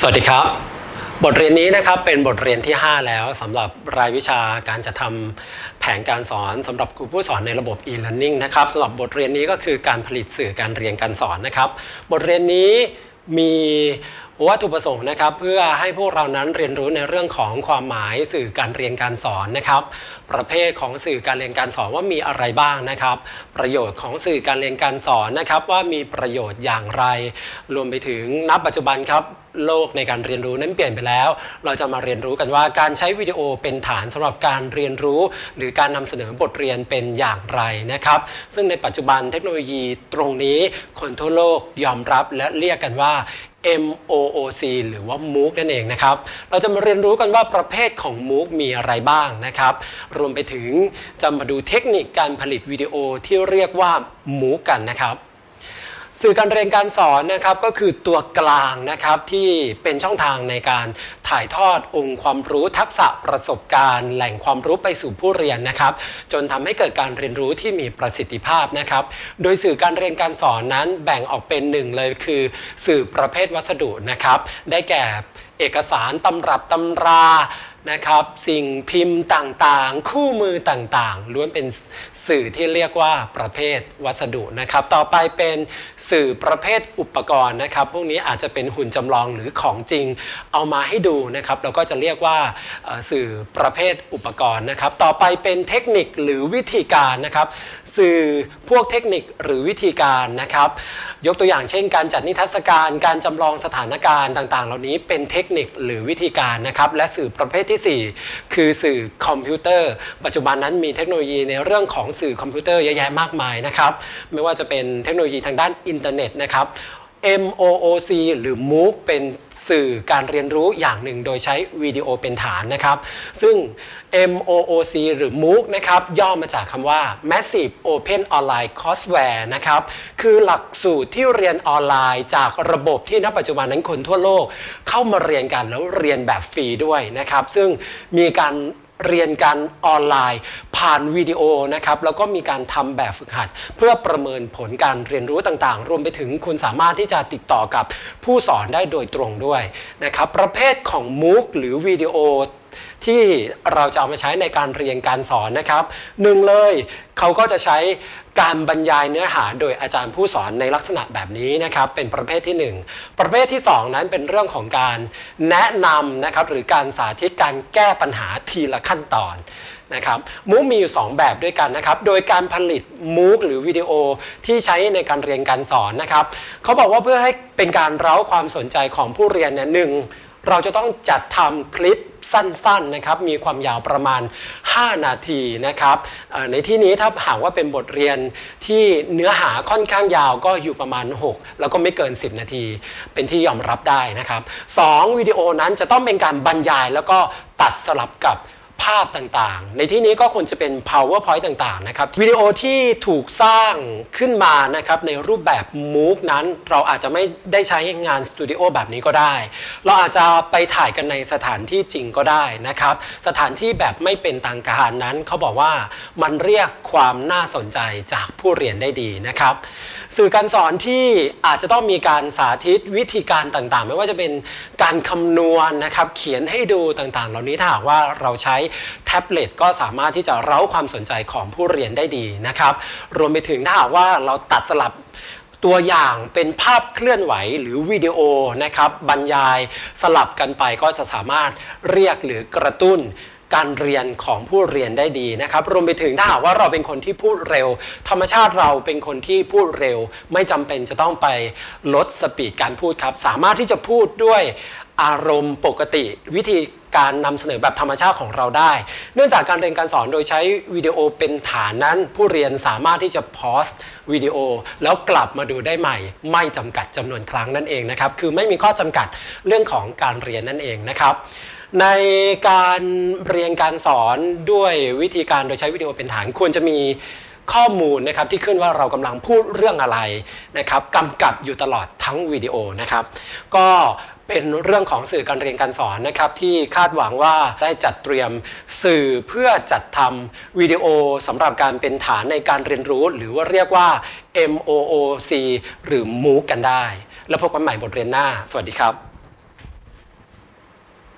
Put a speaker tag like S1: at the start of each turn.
S1: สวัสดีครับ บทเรียนนี้นะครับเป็นบทเรียนที่ 5 แล้วสำหรับรายวิชาการจะทำแผนการสอนสำหรับครูผู้สอนในระบบ e-learning นะครับสำหรับบทเรียนนี้ก็คือการผลิตสื่อการเรียนการสอนนะครับ บทเรียนนี้มีวัตถุประสงค์นะครับเพื่อให้พวกเรานั้นเรียนรู้ในเรื่องของความหมายสื่อการเรียนการสอนนะครับ ประเภทของสื่อการเรียนการสอนว่ามีอะไรบ้างนะครับ ประโยชน์ของสื่อการเรียนการสอนนะครับว่ามีประโยชน์อย่างไร รวมไปถึงณปัจจุบันครับ โลกในการเรียนรู้นั้นเปลี่ยนไปแล้ว เราจะมาเรียนรู้กันว่าการใช้วิดีโอเป็นฐานสำหรับการเรียนรู้ หรือการนำเสนอบทเรียนเป็นอย่างไรนะครับ ซึ่งในปัจจุบันเทคโนโลยีตรงนี้คนทั่วโลกยอมรับและเรียกกันว่า MOOC หรือว่า MOOC นั่นเองนะครับ เราจะมาเรียนรู้กันว่าประเภทของ MOOC มีอะไรบ้างนะครับ รวมไปถึงจะมาดูเทคนิคการผลิตวิดีโอที่เรียกว่า MOOC กันนะครับ สื่อการเรียนการสอนนะครับก็คือตัวกลางนะครับที่เป็นช่องทางในการถ่ายทอดองค์ความรู้ทักษะประสบการณ์ แหล่งความรู้ไปสู่ผู้เรียนนะครับ จนทำให้เกิดการเรียนรู้ที่มีประสิทธิภาพนะครับ โดยสื่อการเรียนการสอนนั้นแบ่งออกเป็นหนึ่งเลยคือ สื่อประเภทวัสดุนะครับ ได้แก่เอกสารตำรับตำรา นะครับสิ่งพิมพ์ต่างๆ คู่มือต่างๆล้วนเป็นสื่อที่เรียกว่าประเภทวัสดุนะครับ ต่อไปเป็นสื่อประเภทอุปกรณ์นะครับ พวกนี้อาจจะเป็นหุ่นจำลองหรือของจริงเอามาให้ดูนะครับ เราก็จะเรียกว่าสื่อประเภทอุปกรณ์นะครับ ต่อไปเป็นเทคนิคหรือวิธีการนะครับ สื่อพวกเทคนิคหรือวิธีการนะครับ ยกตัวอย่างเช่น การจัดนิทรรศการ การจำลองสถานการณ์ต่าง ๆ เหล่านี้เป็นเทคนิคหรือวิธีการนะครับ และสื่อประเภทที่ 4 คือสื่อคอมพิวเตอร์ ปัจจุบันนั้นมีเทคโนโลยีในเรื่องของสื่อคอมพิวเตอร์เยอะแยะมากมายนะครับ ไม่ว่าจะเป็นเทคโนโลยีทางด้านอินเทอร์เน็ตนะครับ MOOC หรือ MOOC เป็นสื่อการเรียนรู้อย่างหนึ่งโดยใช้วิดีโอเป็นฐานนะครับ ซึ่ง MOOC หรือ MOOC นะครับ ย่อมาจากคำว่า Massive Open Online Courseware นะครับ คือหลักสูตรที่เรียนออนไลน์จากระบบที่ณปัจจุบันนั้นคนทั่วโลกเข้ามาเรียนกันแล้วเรียนแบบฟรีด้วยนะครับ ซึ่งมีการ เรียนกันออนไลน์ ผ่านวิดีโอนะครับแล้วก็มีการทำแบบฝึกหัด เพื่อประเมินผลการเรียนรู้ต่างๆ รวมไปถึงคุณสามารถที่จะติดต่อกับผู้สอนได้โดยตรงด้วยนะครับประเภทของ MOOC หรือวิดีโอ ที่เราจะเอามาใช้ในการเรียนการสอนนะครับหนึ่งเลยเขาก็จะใช้การบรรยายเนื้อหาโดยอาจารย์ผู้สอนในลักษณะแบบนี้นะครับ เป็นประเภทที่ 1 ประเภทที่ 2 นั้นเป็นเรื่องของการแนะนำนะครับหรือการสาธิตการแก้ปัญหาทีละขั้นตอนนะครับมูกมีอยู่ 2 แบบด้วยกันนะครับ โดยการผลิตมูกหรือวิดีโอที่ใช้ในการเรียนการสอนนะครับ เขาบอกว่าเพื่อให้เป็นการเร้าความสนใจของผู้เรียนเนี่ยหนึ่ง เราจะต้องจัดทำคลิปสั้นๆนะครับ มีความยาวประมาณ 5 นาทีนะครับ ในที่นี้ถ้าหากว่าเป็นบทเรียนที่เนื้อหาค่อนข้างยาวก็อยู่ประมาณ 6 แล้วก็ไม่เกิน 10 นาที เป็นที่ยอมรับได้นะครับ 2. วิดีโอนั้นจะต้องเป็นการบรรยายแล้วก็ตัดสลับกับ ภาพต่างๆ ในที่นี้ก็ควรจะเป็น powerpoint ต่างๆนะครับวิดีโอที่ถูกสร้างขึ้นมานะครับในรูปแบบ MOOC นั้น เราอาจจะไม่ได้ใช้งานสตูดิโอแบบนี้ก็ได้ เราอาจจะไปถ่ายกันในสถานที่จริงก็ได้นะครับสถานที่แบบไม่เป็นทางการนั้นเขาบอกว่ามันเรียกความน่าสนใจจากผู้เรียนได้ดีนะครับสื่อการสอนที่อาจจะต้องมีการสาธิตวิธีการต่างๆ ไม่ว่าจะเป็นการคำนวณนะครับเขียนให้ดูต่างๆ เหล่านี้ถ้าหากว่าเราใช้แท็บเล็ตก็สามารถที่จะเร้าความสนใจของผู้เรียนได้ดีนะครับ รวมไปถึงถ้าหากว่าเราตัดสลับตัวอย่างเป็นภาพเคลื่อนไหวหรือวิดีโอนะครับบรรยายสลับกันไปก็จะสามารถเรียกหรือกระตุ้น การเรียนของผู้เรียนได้ดีนะครับ รวมไปถึงถ้าหากว่าเราเป็นคนที่พูดเร็ว ธรรมชาติเราเป็นคนที่พูดเร็ว ไม่จำเป็นจะต้องไปลดสปีดการพูดครับ สามารถที่จะพูดด้วยอารมณ์ปกติวิธีการนำเสนอแบบธรรมชาติของเราได้ เนื่องจากการเรียนการสอนโดยใช้วิดีโอเป็นฐานนั้น ผู้เรียนสามารถที่จะพอสวิดีโอ แล้วกลับมาดูได้ใหม่ ไม่จำกัดจำนวนครั้งนั่นเองนะครับ คือไม่มีข้อจำกัดเรื่องของการเรียนนั่นเองนะครับ ในการเรียนการสอนด้วยวิธีการโดยใช้วิดีโอเป็นฐานควรจะมีข้อมูลนะครับที่ขึ้นว่าเรากำลังพูดเรื่องอะไรนะครับกำกับอยู่ตลอดทั้งวิดีโอนะครับก็เป็นเรื่องของสื่อการเรียนการสอนนะครับที่คาดหวังว่าได้จัดเตรียมสื่อเพื่อจัดทำวิดีโอสำหรับการเป็นฐานในการเรียนรู้ หรือว่าเรียกว่า MOOC หรือ MOOC กันได้ แล้วพบกันใหม่บทเรียนหน้า สวัสดีครับ